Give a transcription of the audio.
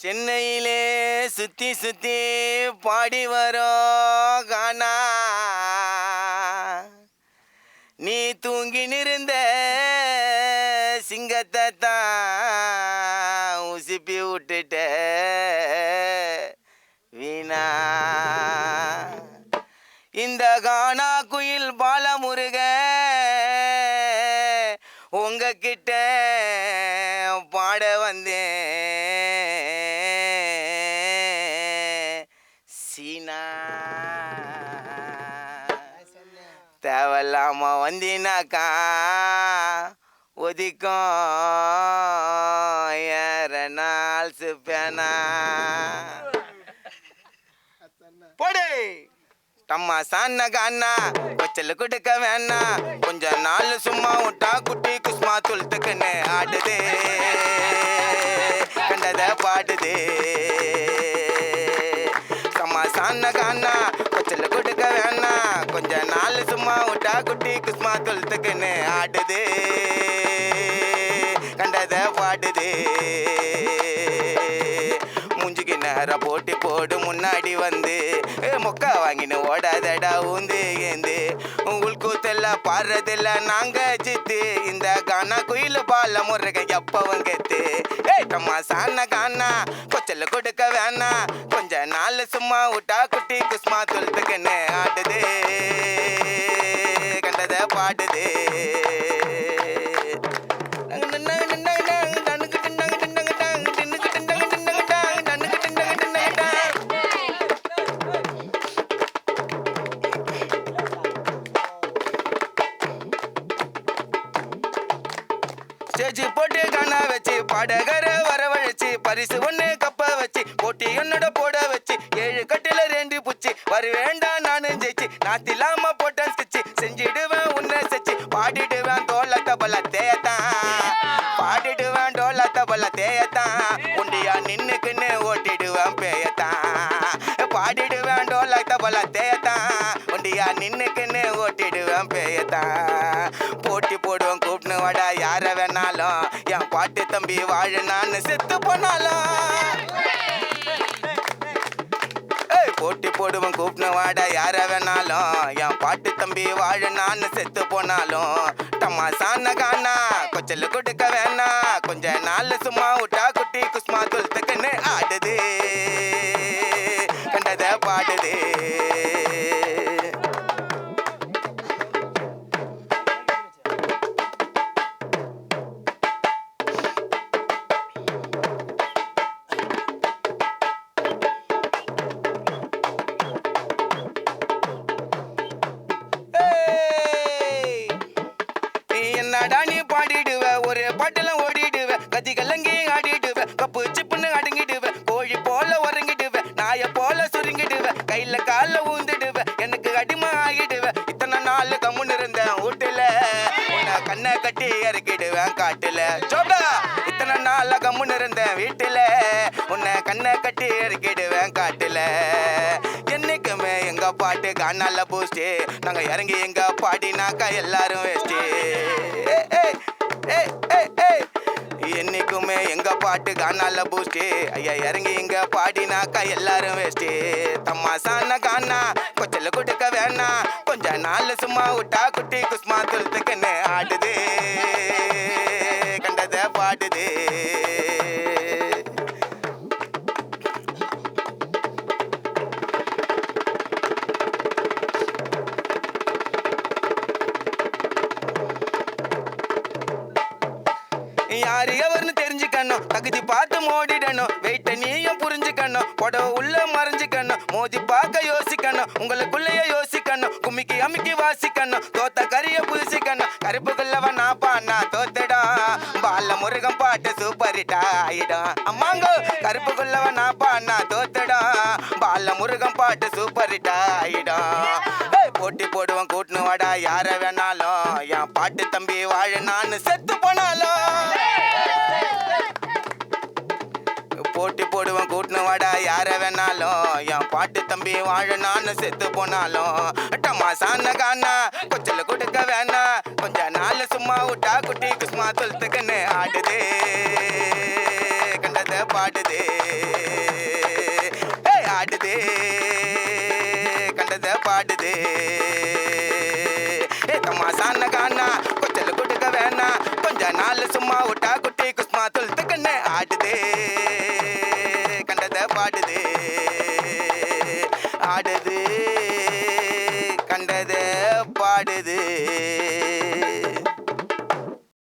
சென்னையிலே சுத்தி சுத்தி பாடி வரோம் கானா நீ தூங்கி நிறந்த சிங்கத்தை தான் உசுப்பி விட்டுட்ட வீணா. இந்த கானா குயில் பாலமுருகன் சீனா தேவையில்லாம வந்தினாக்கா ஒதிக்கும். ஏற நாள் சுப்பேனா. போடு. தம்மா சாண்ண காண்ணா கொச்சல் கொடுக்க வேணா கொஞ்ச நாள் சும்மா விட்டா குட்டி குஸ்மா துளுத்துக்குன்னு ஆடுது. கண்டத பாடுது. காண காணா. காண்ணா கொடுக்க வேணா. கொஞ்ச நாள் சும்மா விட்டா குட்டி குஸ்மா தொழுத்துக்குன்னு ஆடுது. கண்டத பாடுது. மூஞ்சுக்கு நேரம் போட்டி போடு முன்னாடி வந்து. ஏ, மொக்கா வாங்கின்னு ஓடாதடா ஊந்து ஏந்து. உள்கூத்தல்ல பாடுறதில்ல நாங்க ஜித்து. இந்த கானா குயில பால முருக எப்பவும் கெத்து. ஏய் தம்மா சாண்ண காணா. கொச்சல கொடுக்க வேணா. சும்மா விட்டா குட்டி குஸ்மா துளுத்துக்குன்னு ஆடுது கண்டத பாடுது ஸ்டேஜ் போட்டு கண்ணா வச்சு பாடகர வரவழைச்சு பரிசு ஒண்ணு கப்ப வச்சு போட்டி என்னோட போட வச்சு புச்சு வேண்டாம் நானும் ஜெயிச்சு. நாத்திலாம போட்டேன் ஸ்கிச்சு செஞ்சிடுவேன் உன்னை செச்சு. பாடிடுவேன் தோல தபல தேயத்தான். பாடிடுவேன் டோல தபல தேயத்தான். உண்டியா நின்னுக்குன்னு ஓட்டிடுவேன் பேயத்தான். பாடிடுவேன் டோல தபல தேயத்தான். உண்டியா நின்னுக்குன்னு ஓட்டிடுவேன் பேயத்தான். போட்டி போடுவேன் கூப்பிட்டு வாடா யார வேணாலும். என் பாட்டு தம்பி வாழ நான் செத்து போனாலும். போட்டி போடுவேன் கூப்பின வாட யார வேணாலும். என் பாட்டு தம்பி வாழ நான் செத்து போனாலும். தமாசான காணா கொச்சல் கொடுக்க வேணா. கொஞ்ச நாள் சும்மா விட்டா குட்டி குஸ்மா துளுத்துக்குன்னு ஆடுது. கண்டத பாடுது. கலங்கி கப்பு சிப்புன்னு அடங்கிடுவேன் கோழி போல உறங்கிடுவேன் நாய போல சுருங்கிடுவேன் கையில கால ஊந்துடுவ. எனக்கு அடிமை ஆகிடுவேன் இத்தனை நாள் கம்முன்னு இருந்தேன் வீட்டுல உன்னை கண்ணை கட்டி இறக்கிடுவேன் காட்டுல. சோடா இத்தனை நாள் கம்முன்னு இருந்தேன் வீட்டுல. உன்னை கண்ணை கட்டி இறக்கிடுவேன் காட்டுல. என்னைக்குமே எங்க பாட்டு காணால பூஸ்ட் நாங்க இறங்கி எங்க பாடினாக்கா எல்லாரும் வேஸ்ட் என்னைக்குமே எங்க பாட்டு கானால பூஸ்ட் ஐயா இறங்கி இங்க பாடினாக்கா எல்லாரும் வேஸ்ட் தம்மாசான கானா கொச்சல கொடுக்க வேணா. கொஞ்ச நாள் சும்மா விட்டா குட்டி குஸ்மா துளுத்துக்குன்னு ஆடுது? நீ யாரு? எவர்னு தெரிஞ்சுக்கணும். தகுதி பார்த்து மோடிடணும். வெயிட்ட நீயும் புரிஞ்சுக்கணும். புடவை உள்ள மறைஞ்சுக்கணும். மோதி பார்க்க யோசிக்கணும். உங்களுக்குள்ளேயே யோசிக்கணும். கும்மிக்கு அமுக்கி வாசிக்கணும். தோத்த கரிய புதுசிக்கணும். கருப்புக்குள்ளவன் நான் பாண்ணா தோத்துடா. பால முருகன் பாட்டு சூப்பரிட்டா ஆயிடும். அம்மாங்கோ கருப்புக்குள்ளவன் நான் பாண்ணா தோத்துடா. பால முருகன் பாட்டு சூப்பரிட்டா ஆயிடும். போட்டி போடுவோம் கூட்டுன்னு வாடா. யார வேணாலும். என் பாட்டு தம்பி வாழ நான் செத்து போனாலும். இவன் போடுவேன் வாடா யார வேணாலும். என் பாட்டு தம்பி வாழ நான் செத்து போனாலும். டமாசான கானா காணா கொச்சல கொடுக்க வேணா. கொஞ்ச நாள் சும்மா விட்டா குட்டி குஸ்மா துளுத்துக்குன்னு ஆடுதே. கண்டத பாடுதே. ஆடுதே. கண்டத பாடுதே. ஏ தமாசான கானா கொச்சல் கொடுக்க வேணாம் கொஞ்ச நாள் சும்மா விட்டா குட்டி பாடுது. ஆடுது.